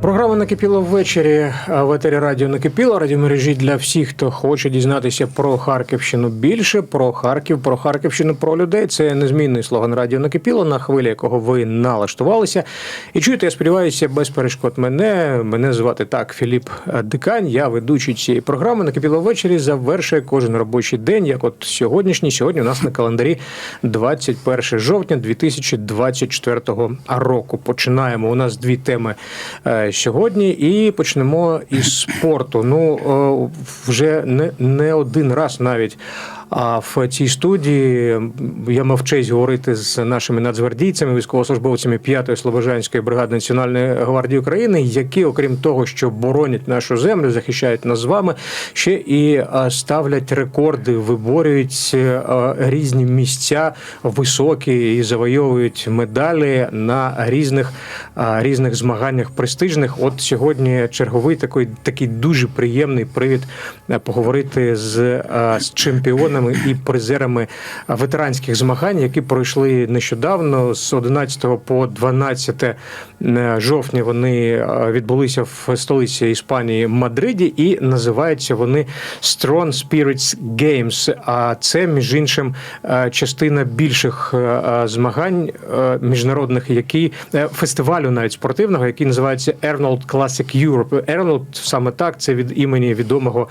Програма накипіла ввечері в етері радіо накипіло. Радіомережі для всіх, хто хоче дізнатися про Харківщину більше, про Харків, про Харківщину, про людей. Це незмінний слоган радіо накипіло, на хвилі якого ви налаштувалися. І чуєте, я сподіваюся, без перешкод мене. Мене звати так Філіп Дикань. Я ведучий цієї програми. Накипіло ввечері завершує кожен робочий день. Як от сьогоднішній. Сьогодні у нас на календарі 21 жовтня 2024 року. Починаємо. У нас дві теми е, сьогодні, і почнемо із спорту. Ну е, вже не, не один раз навіть. А в цій студії я мав честь говорити з нашими нацгвардійцями, військовослужбовцями 5-ї Слобожанської бригади Національної гвардії України, які, окрім того, що боронять нашу землю, захищають нас з вами, ще і ставлять рекорди, виборюють різні місця високі і завойовують медалі на різних різних змаганнях престижних. От сьогодні черговий такий такий дуже приємний привід поговорити з, з чемпіонами і призерами ветеранських змагань, які пройшли нещодавно з 11 по 12 жовтня. Вони е, відбулися в столиці Іспанії Мадриді, і називаються вони Strong Spirits Games. А це між іншим е, частина більших е, змагань міжнародних, які фестивалю навіть спортивного, який називається Arnold Classic Europe. Arnold саме так це від імені відомого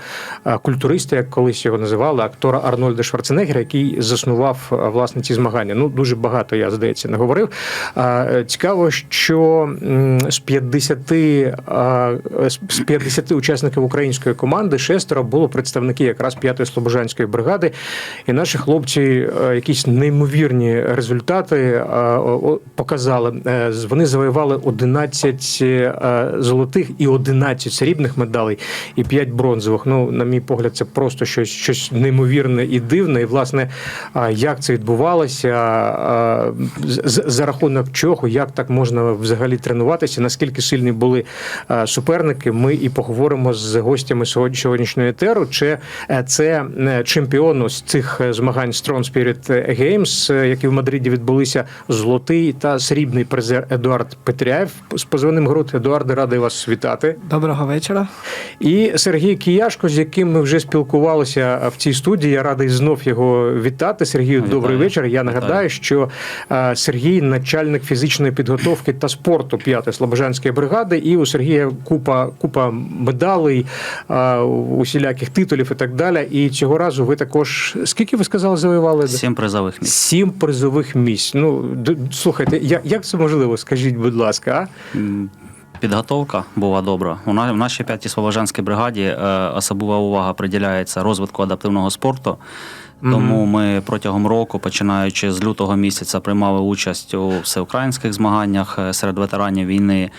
культуриста, як колись його називали, актора Арнольда Шварценеггера, який заснував власне ці змагання. Ну дуже багато я здається не говорив. Цікаво, що з 50 з 50 учасників української команди шестеро було представники якраз п'ятої слобожанської бригади, і наші хлопці якісь неймовірні результати показали. Е, Вони завоювали 11 золотих і 11 срібних медалей, і 5 бронзових. Ну, на мій погляд, це просто щось щось неймовірне і дивне. І власне, як це відбувалося, за рахунок чого, як так можна взагалі тренуватися, наскільки сильні були суперники, ми і поговоримо з гостями сьогоднішньої етеру. Чи е, це е, чемпіон з цих е, змагань Strong Spirit Games, які в Мадриді відбулися золотий та срібний призер Едуард Петряєв з позивним груд. Едуарде, радий вас вітати. Доброго вечора. І Сергій Кияшко, з яким ми вже спілкувалися в цій студії. Я радий знов його вітати. Сергію, Вітаю. добрий вечір. Я нагадаю, Вітаю. що е, Сергій начальник фізичної підготовки та спорту 5-ї Слобожанської бригади, і у Сергія купа купа медалей, усіляких титулів і так далі. І цього разу ви також скільки ви сказали, завоювали? Сім призових місць. Сім призових місць. Ну слухайте, як, це можливо? Скажіть, будь ласка, а? Підготовка була добра. У на- в нашій п'ятій Слобожанській бригаді е, особлива увага приділяється розвитку адаптивного спорту. Тому ми протягом року, починаючи з лютого місяця, приймали участь у всеукраїнських змаганнях е, серед ветеранів війни.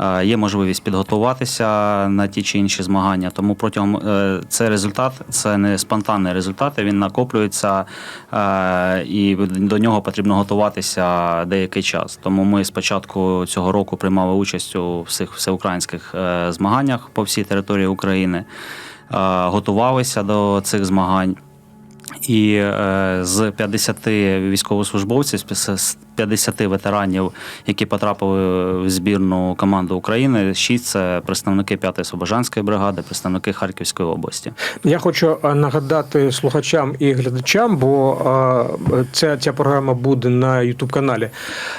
Е, Є можливість підготуватися на ті чи інші змагання. Тому протягом е, це результат, це не спонтанний результат, він накоплюється і до нього потрібно готуватися деякий час. Тому ми спочатку цього року приймали участь у всіх всеукраїнських змаганнях по всій території України, готувалися до цих змагань. І е, з 50 військовослужбовців, з- з 50 ветеранів, які потрапили в збірну команду України, 6 – це представники 5-ї Слобожанської бригади, представники Харківської області. Я хочу е, нагадати слухачам і глядачам, бо е, ця, ця програма буде на Ютуб каналі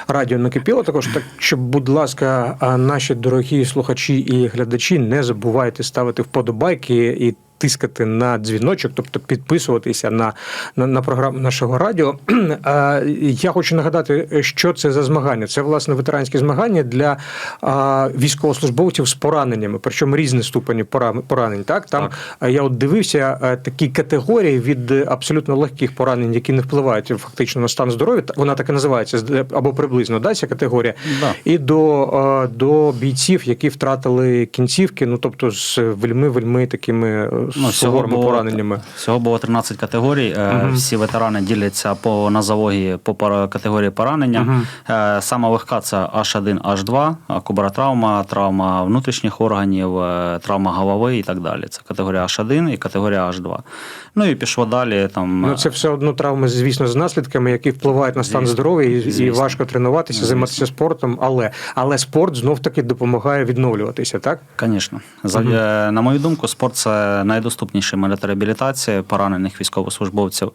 Радіо Накипіло. Також так, щоб, будь ласка, наші дорогі слухачі і глядачі, не забувайте ставити вподобайки і. Тискати на дзвіночок, тобто підписуватися на, на, на програму нашого радіо. Я хочу нагадати, що це за змагання. Це власне ветеранські змагання для військовослужбовців з пораненнями, причому різні ступені пора- поранень. Так там Так. Я от дивився такі категорії від абсолютно легких поранень, які не впливають фактично на стан здоров'я. Вона так і називається або приблизно да, ця категорія. Да. І до, до бійців, які втратили кінцівки, ну тобто з вельми вельми такими Ну, суворими пораненнями. всього було 13 категорій. Мгм. Всі ветерани діляться по нозології по категорії поранення. Е, Сама легка це H1, H2, кубаротравма, травма внутрішніх органів, е, травма голови і так далі. Це категорія H1 і категорія H2. Ну і пішло далі. Там Ну, це все одно травми, звісно, з наслідками, які впливають на стан здоров'я, і, і Звісно. важко тренуватися, Звісно. займатися спортом. Але але спорт знов таки допомагає відновлюватися, так? Звісно. Е, На мою думку, спорт це найдоступніший метод реабілітації поранених військовослужбовців.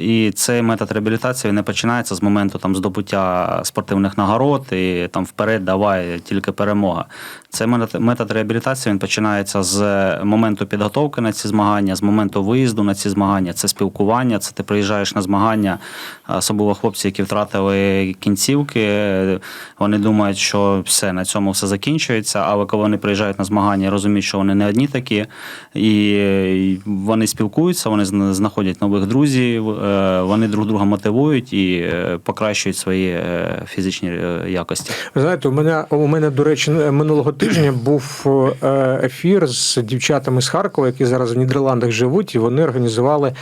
І цей метод реабілітації не починається з моменту там, здобуття спортивних нагород і там вперед давай тільки перемога. Цей метод реабілітації він починається з моменту підготовки на ці змагання, з моменту виїзду на ці змагання. Це спілкування, це ти приїжджаєш на змагання, особливо хлопці, які втратили кінцівки. Вони думають, що все на цьому все закінчується. Але коли вони приїжджають на змагання, розуміють, що вони не одні такі, і вони спілкуються, вони зна- знаходять нових друзів, е, вони друг друга мотивують і е, покращують свої е, фізичні якості. Ви знаєте, у мене у мене, до речі, минулого тижня був ефір з дівчатами з Харкова, які зараз в Нідерландах живуть, і вони організували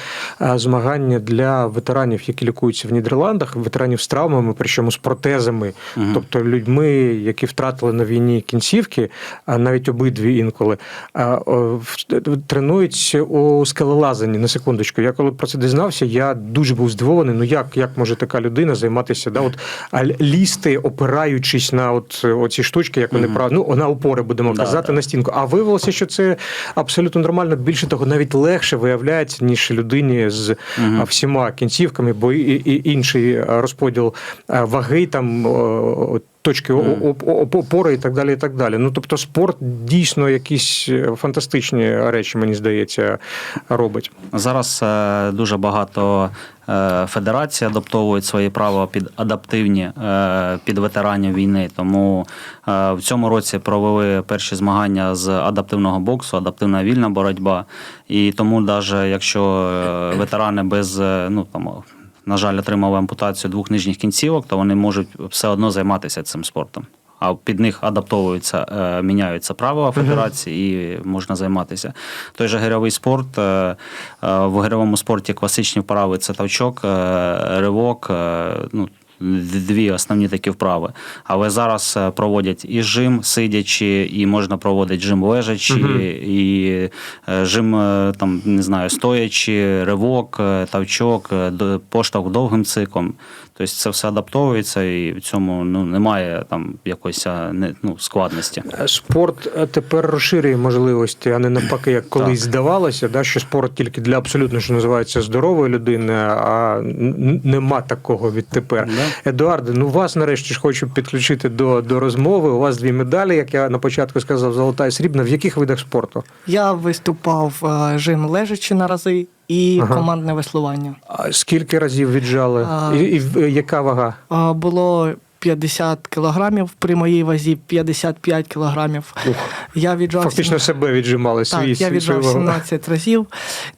змагання для ветеранів, які лікуються в Нідерландах, ветеранів з травмами, причому з протезами, Мгм. тобто людьми, які втратили на війні кінцівки, а навіть обидві інколи, тренуються у скелелазанні. На секундочку. Я коли про це дізнався, я дуже був здивований. Ну як, як може така людина займатися? Да, от, лізти, опираючись на от, оці штучки, як вони Мгм. прав... ну, на опори будемо Да, казати да. на стінку. А виявилося, що це абсолютно нормально. Більше того, навіть легше виявляється, ніж людині з всіма кінцівками, бо і, і інший розподіл ваги там. о, Точки опори і так далі. і так далі. Ну тобто, спорт дійсно якісь е, фантастичні речі, мені здається, робить. Зараз е, дуже багато е, федерацій адаптовують свої права під адаптивні під ветеранів війни. Тому в цьому році провели перші змагання з адаптивного боксу, адаптивна вільна боротьба. І тому, навіть якщо ветерани без ну там. На жаль, отримали ампутацію двох нижніх кінцівок, то вони можуть все одно займатися цим спортом. А під них адаптовуються, е, міняються правила федерації і можна займатися. Той же гирьовий спорт. е, е, В гирьовому спорті класичні вправи це тавчок, ривок. Ну, Дві основні такі вправи. Але зараз е, проводять і жим сидячи, і можна проводити жим лежачи, Мгм. і е, жим е, там не знаю, стоячи, ривок, тавчок, поштовх довгим циклом. Тобто це все адаптовується, і в цьому ну немає там якоїсь не ну складності. Спорт тепер розширює можливості, а не навпаки, як колись здавалося, да, що спорт тільки для абсолютно що називається здорової людини, а нема такого відтепер. Да. Едуарде, ну вас нарешті ж хочу підключити до, до розмови. У вас дві медалі, як я на початку сказав, золота і срібна. В яких видах спорту? Я виступав е, жим лежачи на рази і Ага. командне веслування. А Скільки разів віджали? А. І, і в- яка вага? Е, Було 50 кілограмів, при моїй вазі 55 кілограмів. Ух, Я віджав Фактично себе віджимали так, свій я віджав свою вагу. 17 разів.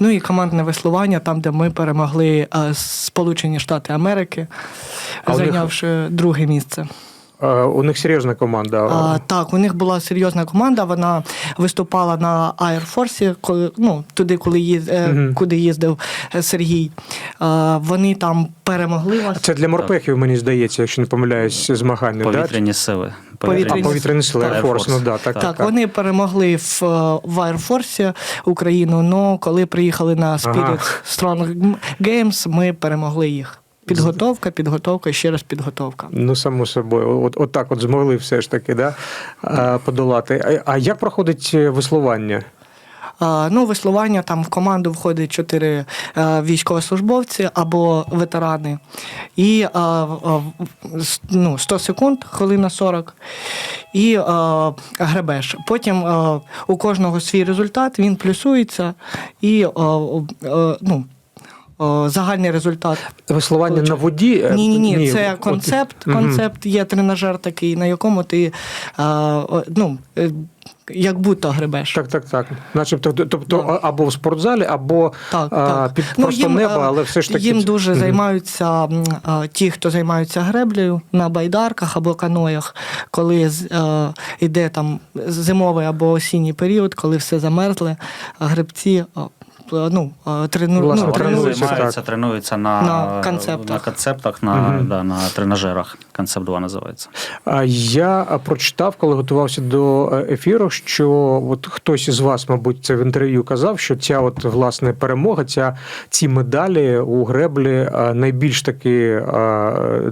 Ну і командне веслування, там, де ми перемогли е, Сполучені Штати Америки, зайнявши друге місце. Е, У них серйозна команда. А, так, у них була серйозна команда. Вона виступала на Air Force, коли ну туди, коли їз, Мгм. куди їздив е, Сергій. А, вони там перемогли вас. Це для морпехів, мені здається, якщо не помиляюсь, змагання. да? Повітряні сили. А Повітряні повітряні сили Так, Air Air Force, Force. ну да, так, Так, так, так. вони перемогли в, в Air Force Україну. але коли приїхали на Spirit Ага. Strong Games, ми перемогли їх. Підготовка, підготовка, ще раз підготовка. Ну, само собою, от, от так от змогли все ж таки да, подолати. А, а як проходить е, веслування? Ну, веслування там в команду входить чотири е, військовослужбовці або ветерани. І е, ну, 100 секунд, хвилина 40, і гребеш. Потім у кожного свій результат, він плюсується, і ну, е, загальний результат. Веслування на воді? е, Ні, ні, ні, це от- концепт. Мгм. Концепт є тренажер такий, на якому ти е, ну, як будто гребеш. Так, так, так. Начебто, тобто Да. або в спортзалі, або Так, а, так. під Ну, просто їм, небо, але все ж таки. Їм це- дуже Мгм. займаються ті, хто займаються греблею на байдарках або каноях, коли йде там зимовий або осінній період, коли все замерзле, гребці. Е, ну, е, трену, Власне, ну, тренуються, тренуються. займаються, тренуються на, На концептах. на концептах, на, да, на тренажерах. Концепт 2 називається. Я прочитав, коли готувався до е, ефіру, що от хтось із вас, мабуть, це в інтерв'ю казав, що ця от власне перемога, ця ці медалі у греблі найбільш таки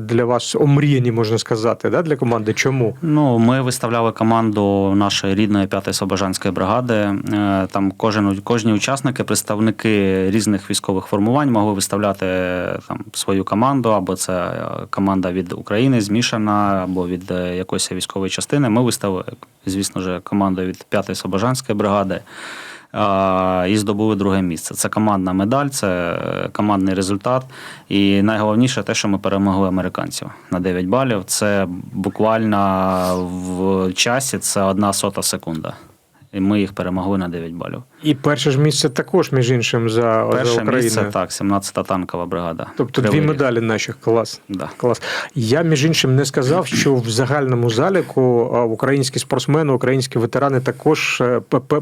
для вас омріяні, можна сказати, да, для команди. Чому? Ну, ми виставляли команду нашої рідної 5-ї Слобожанської бригади. Е, Там кожен, кожні учасники, представники різних військових формувань могли виставляти е, там свою команду, або це е, команда від України змішана, або від е, якоїсь військової частини. Ми виставили, звісно ж, команду від 5-ї Слобожанської бригади. І здобули друге місце. Це командна медаль, це командний результат. І найголовніше те, що ми перемогли американців на 9 балів. Це буквально в часі це одна сота секунда. І ми їх перемогли на 9 балів. І перше ж місце також, між іншим, за, за Перше Україну. місце так, 17-та танкова бригада. Тобто дві Кривий дві медалі наших клас. Да. Клас. Я між іншим не сказав, що в загальному заліку українські спортсмени, українські ветерани також е,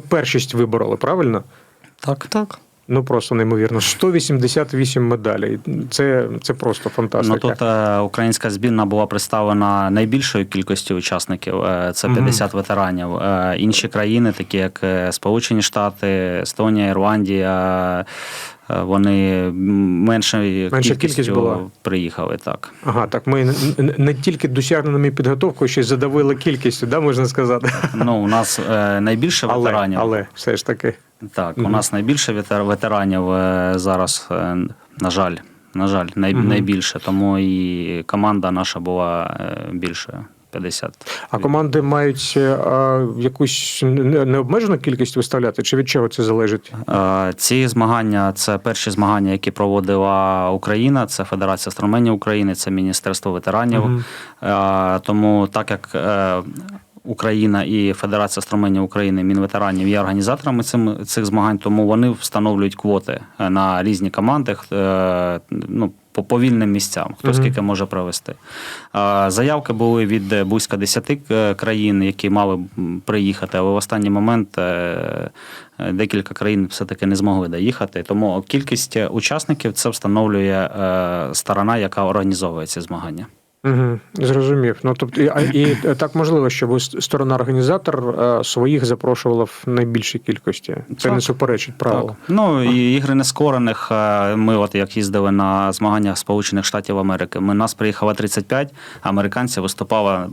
першість вибороли, правильно? Так, так. Ну просто неймовірно. 188 медалей. Це, це просто Ну тут е, українська збірна була представлена найбільшою кількістю учасників. Е, це 50 ветеранів. Е, інші країни, такі як е, Сполучені Штати, Естонія, Ірландія. Е, Вони меншою Менша кількість була. приїхали так. Ага, так ми не тільки досягненими підготовкою, ще й задавили кількістю, да, можна сказати. Ну у нас е, найбільше ветеранів. але все ж таки. Так, у нас найбільше ветер- ветеранів е, зараз, на жаль, на жаль, най, найбільше. Тому і команда наша була більшою 50. А команди мають е, а, якусь необмежену кількість виставляти, чи від чого це залежить? Е, Ці змагання це перші змагання, які проводила Україна, це Федерація строменів України, це Міністерство ветеранів. Угу. Тому так як Україна і Федерація строменів України, Мінветеранів є організаторами цим, цих змагань, тому вони встановлюють квоти е, на різні команди. е, Ну, по повільним місцям, хто скільки може провести. Заявки були від е, близько 10 е, країн, які мали приїхати, але в останній момент декілька країн все-таки не змогли доїхати. Тому кількість учасників це встановлює сторона, яка організовує ці змагання. Угу, зрозумів. Ну тобто, і, і так можливо, щоб сторона організатор е, своїх запрошувала в найбільшій кількості. Це Так. не суперечить правилу. Так. Ну і ігри нескорених. е, Ми, от як їздили на змаганнях Сполучених Штатів Америки, ми нас приїхало 35, а американців виступало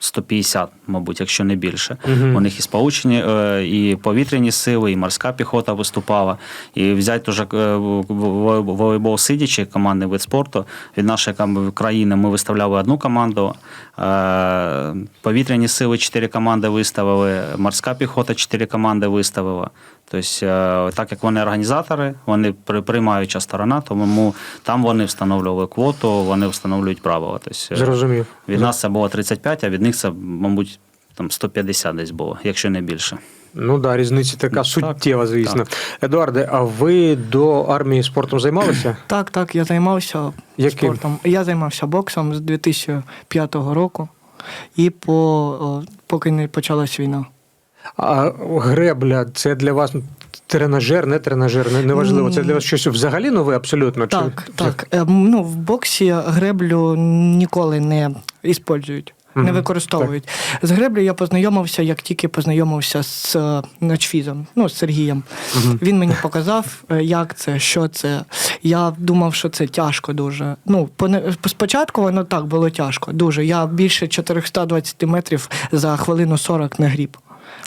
150, мабуть, якщо не більше. Мгм. У них і сполучені, е, і повітряні сили, і морська піхота виступала. І взяти уже е, волейбол сидячи, командний вид спорту. Від нашої країни ми виставляли одну команду. е, Повітряні сили 4 команди виставили, морська піхота 4 команди виставила. Тобто, е, так як вони організатори, вони при- приймаюча сторона, тому там вони встановлювали квоту, вони встановлюють правила. Тобто, е, Зрозумів. від нас це було 35, а від них це, мабуть, там 150 десь було, якщо не більше. Ну да, різниця така Так, суттєва, звісно. Едуарде, а ви до армії спортом займалися? Так, так, я займався Яким? спортом. Я займався боксом з 2005 року і по, поки не почалась війна. А гребля це для вас тренажер, не тренажер, не- неважливо. Це для вас щось взагалі нове абсолютно? Чи- Так, так. Ем, Ну, в боксі греблю ніколи не іспользують. Не Мгм, використовують. З греблею я познайомився, як тільки познайомився з е, начфізом, ну, з Сергієм. Він мені показав, е, як це, що це. Я думав, що це тяжко дуже. Ну, спочатку воно так було тяжко, дуже. Я більше 420 метрів за хвилину 40 не гріб.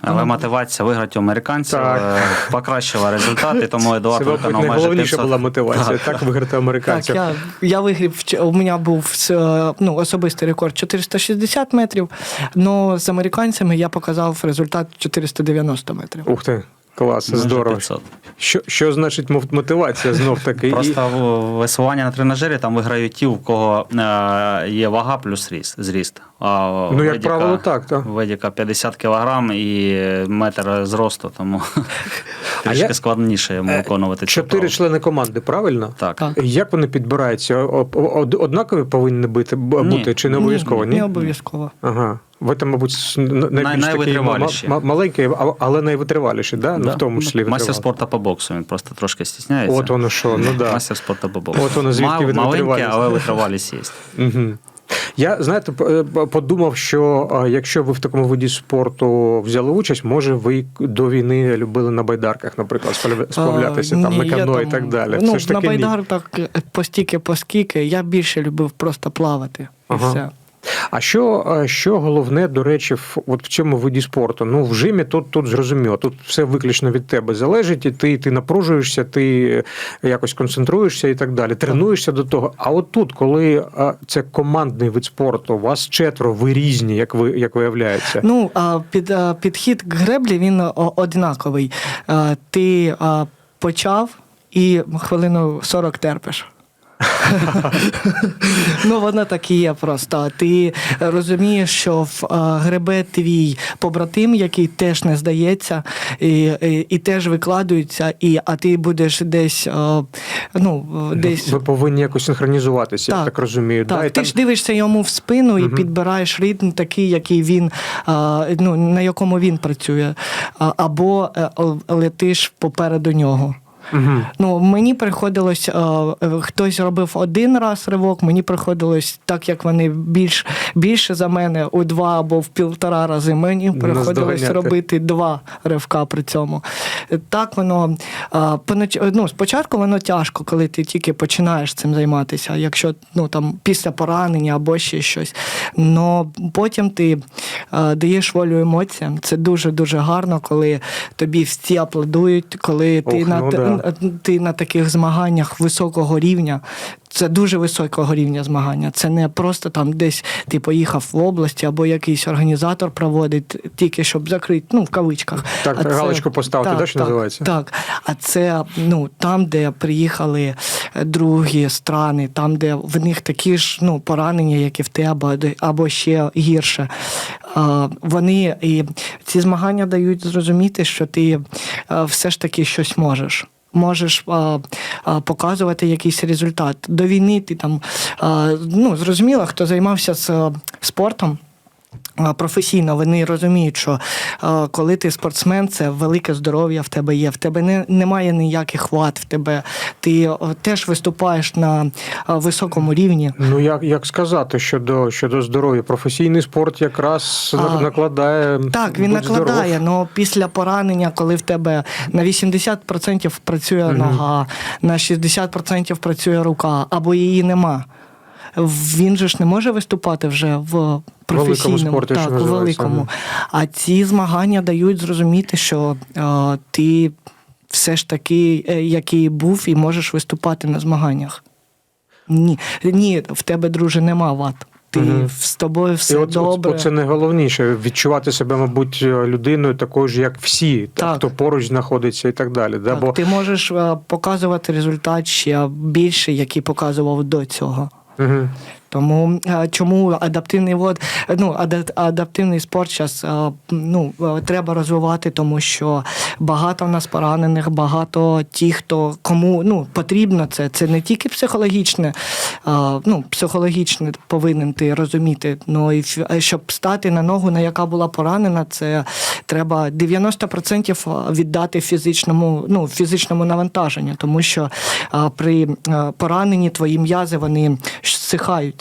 Але мотивація виграти у американців Так. е, покращила результати, тому Едуард Це, виконав майже найголовніша була мотивація, так, виграти Так, американців. я, я вигрів, у мене був е, ну, особистий рекорд 460 метрів, але з американцями я показав результат 490 метрів. Ух ти, клас, Майже здорово. 500. Що, що значить мотивація знов таки? Просто в- веслування на тренажері там виграють ті, у кого е, є вага плюс ріст, зріст. А Ну, як правило, так, так. Ведіка 50 кілограм і метр зросту, тому трішки я- складніше йому виконувати Чотири члени команди, правильно? Так. Так. Як вони підбираються? Однакові повинні бути, Ні. бути чи не обов'язково? Ні? Не обов'язково. Ага. Ви там, мабуть, найбільш такий маленький, але найвитриваліші, да? Ну, в тому числі Мастер спорту по боксу, він просто трошки стісняється. От воно що, ну да. Мастер спорту по боксу. От воно звідки Мал- від Маленький, витривалість. але витривалість є. Угу. Я знаєте, е, подумав, що якщо ви в такому виді спорту взяли участь, може ви до війни любили на байдарках, наприклад, сплав- сплавлятися А, там ні, на кано і так далі. Ну, Це ж на таки байдарках постільки поскільки, я більше любив просто плавати. І Ага. все. А що, що головне, до речі, в, от в цьому виді спорту? Ну, в жимі тут, тут зрозуміло, тут все виключно від тебе залежить, і ти, ти напружуєшся, ти якось концентруєшся і так далі. Тренуєшся до того. А от тут, коли а, це командний вид спорту, у вас четверо, ви різні, як ви як виявляється. Ну, а під, а, підхід к греблі він однаковий. Ти почав і хвилину 40 терпиш. ну, воно так і є просто. Ти розумієш, що в гребе твій побратим, який теж не здається, і, і, і теж викладується, і, а ти будеш десь, ну, десь Ви повинні якось синхронізуватися, я так розумію. Так, да? І ти там- ж дивишся йому в спину і Мгм. підбираєш ритм такий, який він, ну, на якому він працює, або е, летиш попереду нього. Ну, мені приходилось, е, хтось робив один раз ривок, мені приходилось, так як вони більш, більше за мене, у два або в півтора рази, мені приходилось робити два ривка при цьому. Так воно е, понач- ну, спочатку воно тяжко, коли ти тільки починаєш цим займатися, якщо ну, там, після поранення або ще щось. Но потім ти е, даєш волю емоціям. Це дуже-дуже гарно, коли тобі всі аплодують, коли ти Ох, на, ну те- да. ти на таких змаганнях високого рівня. Це дуже високого рівня змагання. Це не просто там десь ти поїхав в області або якийсь організатор проводить тільки щоб закрити, ну в кавичках. Так, А це- галочку поставити, да, що так, називається? Так. А це ну там, де приїхали е, другі страни, там, де в них такі ж ну, поранення, як і в тебе, або ще гірше. А, Вони і ці змагання дають зрозуміти, що ти е, все ж таки щось можеш. Можеш а, а, показувати якийсь результат. До війни ти там а, ну, зрозуміло, хто займався з спортом. Професійно вони розуміють, що коли ти спортсмен, це велике здоров'я в тебе є. В тебе не, немає ніяких вад, в тебе ти теж виступаєш на високому рівні. Ну, як, як сказати щодо, щодо здоров'я? Професійний спорт якраз А, накладає. Так, він накладає, але після поранення, коли в тебе на 80% працює нога, на 60% працює рука, або її нема. Він же ж не може виступати вже в професійному спорті, так, у великому. А ці змагання дають зрозуміти, що е, ти все ж таки, е, який був, і можеш виступати на змаганнях. Ні, ні, в тебе, друже, нема вад. Ти Мгм. з тобою все І от, добре. от, це найголовніше відчувати себе, мабуть, людиною такою ж, як всі, Так. хто поруч знаходиться і так далі. Да? Так, Бо ти можеш е, показувати результат ще більше, який показував до цього. Угу. Тому е, чому адаптивний вод, ну, ада- адаптивний спорт зараз ну, е, треба розвивати, тому що багато в нас поранених, багато ті, хто кому ну, потрібно це. Це не тільки психологічне, е, ну, психологічне повинен ти розуміти. Ну і щоб стати на ногу, на яка була поранена, це треба 90% віддати фізичному, ну, фізичному навантаженню, тому що при е, пораненні твої м'язи вони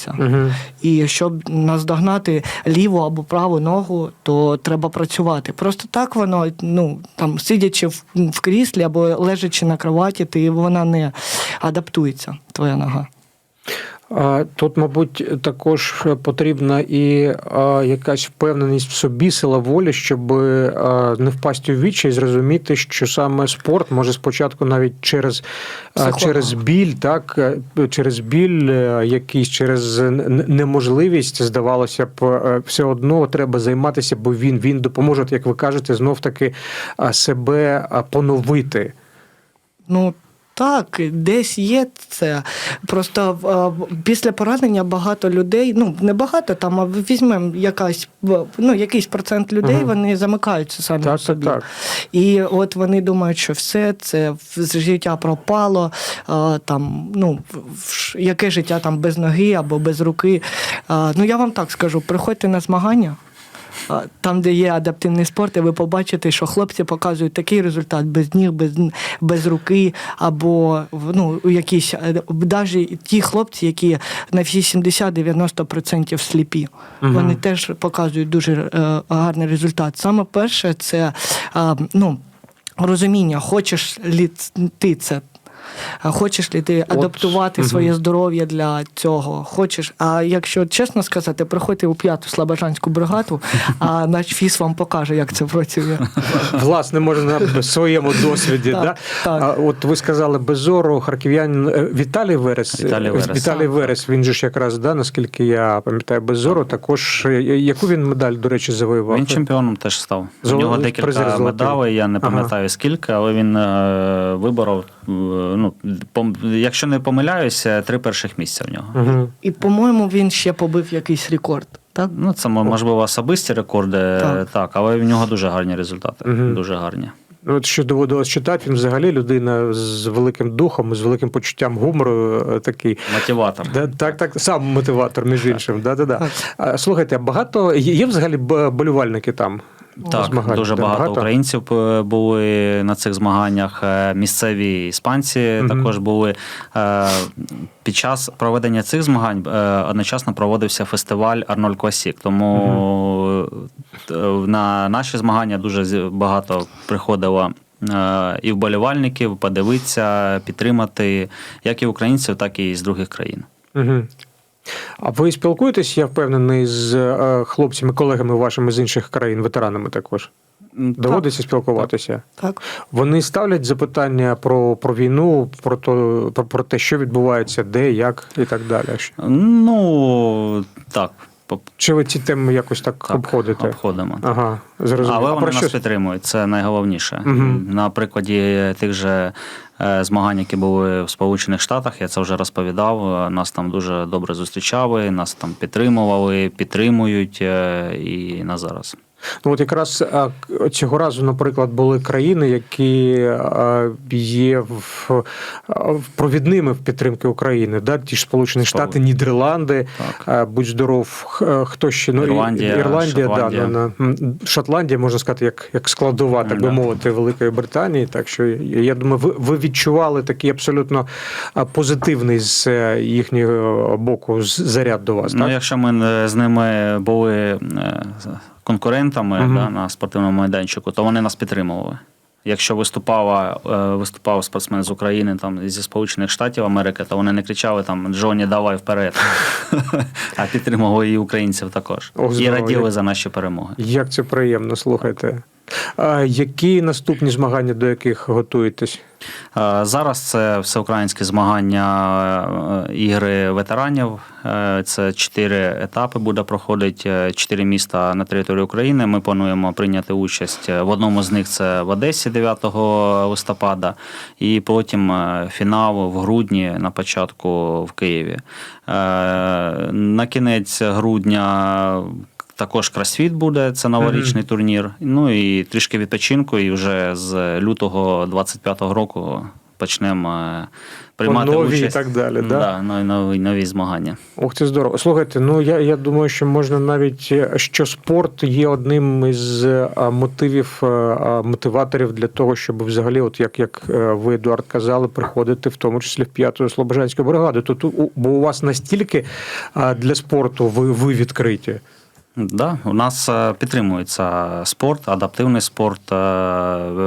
зсихаються. Угу. І щоб наздогнати ліву або праву ногу, то треба працювати. Просто так воно, ну там сидячи в, в кріслі або лежачи на кроваті, ти вона не адаптується, твоя нога. Тут, мабуть, також потрібна і якась впевненість в собі, сила волі, щоб не впасти у вічі і зрозуміти, що саме спорт може спочатку навіть через, а, через біль, так, е, через біль е, якийсь, через неможливість, здавалося б, е, все одно треба займатися, бо він, він допоможе, як ви кажете, знов таки себе поновити. Ну так, десь є це. Просто е, після поранення багато людей, ну не багато там, а візьмемо якась ну, якийсь процент людей, Мгм. вони замикаються самі Так, собі. так, так. І от вони думають, що все це життя пропало. Там, ну, яке життя там без ноги або без руки. Ну я вам так скажу: приходьте на змагання. Там, де є адаптивний спорт, і ви побачите, що хлопці показують такий результат без ніг, без, без руки, або ну, якісь навіть ті хлопці, які на всі 70-90% сліпі, вони теж показують дуже е, гарний результат. Саме перше, це е, ну, розуміння, хочеш лі ти це. Хочеш ли ти адаптувати своє здоров'я для цього? Хочеш. А якщо чесно сказати, приходьте у п'яту слобожанську бригаду, а наш фіс вам покаже, як це працює. Власне, можна на своєму досвіді. Так, да? так. А, от ви сказали без зору, харків'янин е, Віталій Верес. Віталій Е, Верес. Віталій Верес, він же ж якраз, да, наскільки я пам'ятаю, без зору. Також е, яку він медаль, до речі, завоював? Він чемпіоном теж став. У нього декілька медалей, я не Ага. пам'ятаю скільки, але він е, виборов, ну, пом- якщо не помиляюся, три перших місця в нього. Угу. І, по-моєму, він ще побив якийсь рекорд. Так? Ну, це можливо особисті рекорди, Так. так. але в нього дуже гарні результати. Мгм. Дуже гарні. Ну, От що доводилось читати, він взагалі людина з великим духом, з великим почуттям гумору е, такий. Мотиватор. Да, так, так, сам мотиватор, між іншим. Да, да, да. Слухайте, а багато є взагалі болівальники там? Так, Змагань? дуже Да, багато, українців е, були на цих змаганнях. Е, Місцеві іспанці Мгм. також були. Під час проведення цих змагань е, одночасно проводився фестиваль Арнольд Класік. Тому е, на наші змагання дуже багато приходило. е, І вболівальників подивитися, підтримати як і українців, так і з других країн. Угу. А ви спілкуєтесь, я впевнений, з е, хлопцями, колегами вашими з інших країн, ветеранами також? Доводиться Доводиться спілкуватися? Так. Вони ставлять запитання про, про війну, про, то, про, про те, що відбувається, де, як і так далі. Ну так, Чи ви ці теми якось так, так обходите? обходимо. Ага, зрозуміло. Але А вони нас що? підтримують, це найголовніше. Угу. На прикладі тих же е, змагань, які були в Сполучених Штатах, я це вже розповідав. е, Нас там дуже добре зустрічали, нас там підтримували, підтримують е, і на зараз. Ну, от якраз цього разу, наприклад, були країни, які є в, в провідними в підтримки України. Да? Ті ж Сполучені Штати, Нідерланди, Так. будь здоров, хто ще ну, Ірландія, Ірландія, Шотландія. Да, на, на, Шотландія, можна сказати, як, як складова, так би мовити, Великої Британії. Так що я думаю, ви, ви відчували такий абсолютно позитивний з е, їхнього боку заряд до вас. Ну, так? якщо ми е, з ними були е, конкурентами угу. да, на спортивному майданчику, то вони нас підтримували. Якщо виступала, е, виступав спортсмен з України там зі Сполучених Штатів Америки, то вони не кричали там Джоні, давай вперед, а підтримували і українців також. Ох, І раділи за наші перемоги. Як це приємно, слухайте. Які наступні змагання, до яких готуєтесь? Зараз це всеукраїнське змагання е, ігри ветеранів. Е, Це чотири етапи буде проходити, е, чотири міста на території України. Ми плануємо прийняти участь в одному з них це в Одесі 9 листопада, і потім фінал в грудні на початку в Києві. На кінець грудня. Також кросфіт буде, це новорічний турнір. Ну і трішки відпочинку, і вже з лютого 25-го року почнемо е, приймати нові і так далі, да? Да, нові, нові, нові змагання. Ох, це здорово. Слухайте, ну я, я думаю, що можна навіть е, що спорт є одним із е, мотивів, мотиваторів для того, щоб взагалі, от як, як ви, Едуард, казали, приходити в тому числі в п'яту слобожанську бригаду. Тут бо у вас настільки для спорту ви, ви відкриті. Да, у нас е, підтримується спорт, адаптивний спорт, е,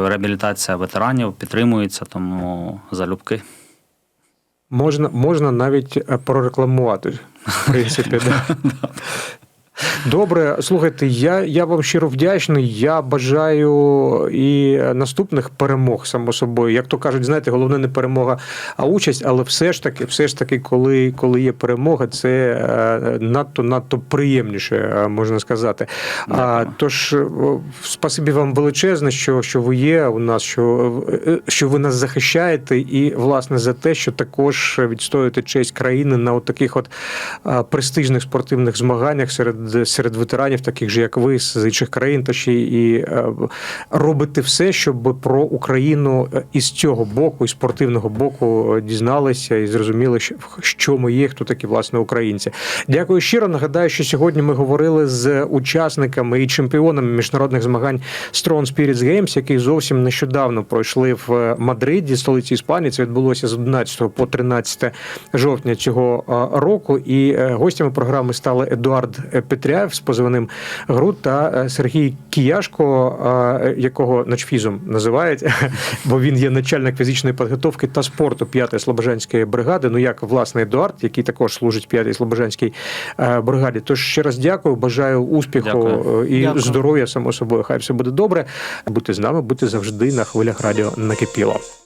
реабілітація ветеранів підтримується, тому залюбки. Можна, можна навіть е, прорекламувати, в принципі. да. Добре, слухайте, я, я вам щиро вдячний. Я бажаю і наступних перемог, само собою. Як то кажуть, знаєте, головне не перемога, а участь, але все ж таки, все ж таки, коли, коли є перемога, це е, надто надто приємніше, е, можна сказати. А, тож, е, спасибі вам величезне, що, що ви є у нас, що, що ви нас захищаєте, і власне за те, що також відстоюєте честь країни на от таких от престижних спортивних змаганнях серед серед, ветеранів, таких же як ви, з інших країн, та ще і е, робите все, щоб про Україну е, із цього боку, із спортивного боку, е, дізналися і зрозуміли, що, ми є, хто такі власне українці. Дякую щиро. Нагадаю, що сьогодні ми говорили з учасниками і чемпіонами міжнародних змагань Strong Spirits Games, які зовсім нещодавно пройшли в Мадриді, столиці Іспанії. Це відбулося з 11 по 13 жовтня цього року. І гостями програми стали Едуард Петряєв з позивним Груд та е, Сергій Кіяшко, якого начфізом називають, бо він є начальник фізичної підготовки та спорту 5-ї Слобожанської бригади. Ну як власне Едуард, який також служить в 5-й Слобожанській е, бригаді. Тож ще раз дякую, бажаю успіху Дякую. е, і Дякую. здоров'я само собою. Хай все буде добре. Будьте з нами, будьте завжди на хвилях радіо накипіло.